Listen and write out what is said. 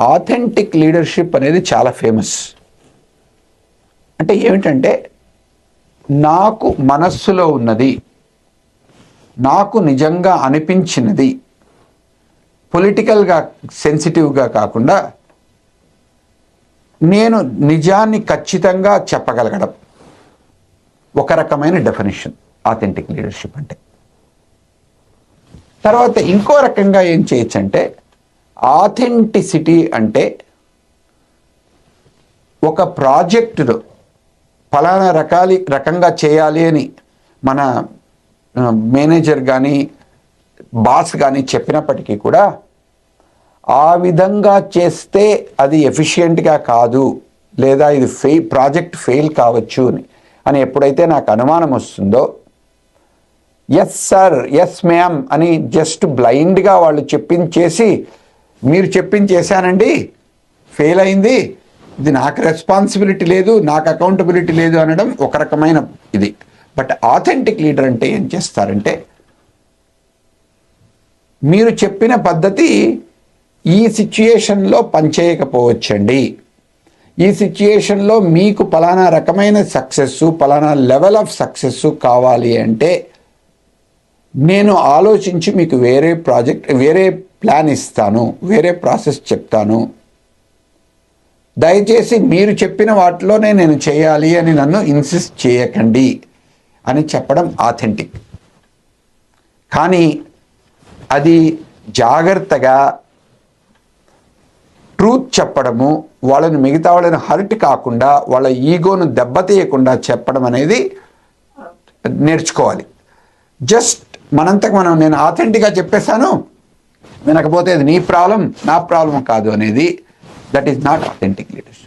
Authentic leadership అనేది చాలా famous అంటే ఏమిటంటే నాకు మనస్సులో ఉన్నది నాకు నిజంగా అనిపించినది పొలిటికల్గా సెన్సిటివ్గా కాకుండా నేను నిజాన్ని ఖచ్చితంగా చెప్పగలగడం. ఒక రకమైన డెఫినేషన్ ఆథెంటిక్ లీడర్షిప్ అంటే. తర్వాత ఇంకో రకంగా ఏం చేయొచ్చంటే ఆథెంటిసిటీ అంటే ఒక ప్రాజెక్టులో ఫలానా రకాలి రకంగా చేయాలి అని మన మేనేజర్ కానీ బాస్ కానీ చెప్పినప్పటికీ కూడా ఆ విధంగా చేస్తే అది ఎఫిషియెంట్గా కాదు లేదా ఇది ఫెయి ప్రాజెక్ట్ ఫెయిల్ కావచ్చు అని అని ఎప్పుడైతే నాకు అనుమానం వస్తుందో ఎస్ సార్ ఎస్ మ్యామ్ అని జస్ట్ బ్లైండ్గా వాళ్ళు చెప్పించేసి మీరు చెప్పించేశానండి ఫెయిల్ అయింది. ఇది నాకు రెస్పాన్సిబిలిటీ లేదు నాకు అకౌంటబిలిటీ లేదు అనడం ఒక రకమైన ఇది. బట్ ఆథెంటిక్ లీడర్ అంటే ఏం చేస్తారంటే మీరు చెప్పిన పద్ధతి ఈ సిచ్యుయేషన్లో పనిచేయకపోవచ్చండి. ఈ సిచ్యుయేషన్లో మీకు పలానా రకమైన సక్సెస్ పలానా లెవెల్ ఆఫ్ సక్సెస్ కావాలి అంటే నేను ఆలోచించి మీకు వేరే ప్రాజెక్ట్ వేరే ప్లాన్ ఇస్తాను వేరే ప్రాసెస్ చెప్తాను. దయచేసి మీరు చెప్పిన వాటిలోనే నేను చేయాలి అని నన్ను ఇన్సిస్ట్ చేయకండి అని చెప్పడం ఆథెంటిక్ కానీ అది జాగ్రత్తగా ట్రూత్ చెప్పడము వాళ్ళని మిగతా వాళ్ళని హర్ట్ కాకుండా వాళ్ళ ఈగోను దెబ్బతీయకుండా చెప్పడం అనేది నేర్చుకోవాలి. జస్ట్ మనంతకు మనం నేను ఆథెంటిక్గా చెప్పేశాను. వినకపోతే అది నీ ప్రాబ్లం నా ప్రాబ్లం కాదు అనేది that is not authentic leadership